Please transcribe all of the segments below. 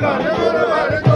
ਧੰਨ ਗੁਰੂ ਹਰਗੋਬਿੰਦ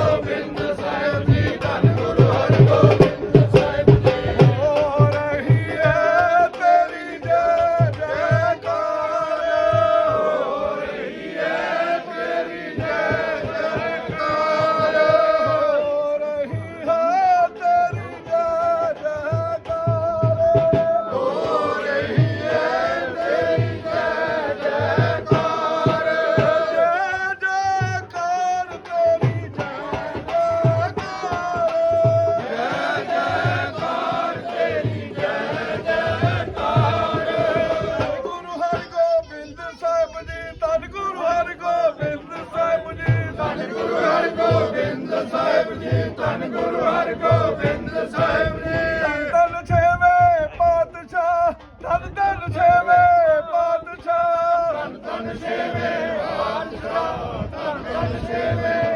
ਸਾਹਿਬ ਜੀ ਧੰਨ ਗੁਰੂ ਹਰਗੋਬਿੰਦ ਸਾਹਿਬ ਜੀ। ਧੰਨ ਛੇਵੇਂ ਪਾਤਸ਼ਾਹ ਧੰਨ ਧੰਨ ਛੇਵੇਂ ਪਾਤਸ਼ਾਹ। ਧੰਨ ਧੰਨ ਛੇਵੇਂ ਪਾਤਸ਼ਾਹ ਧੰਨ ਧੰਨ ਛੇਵੇਂ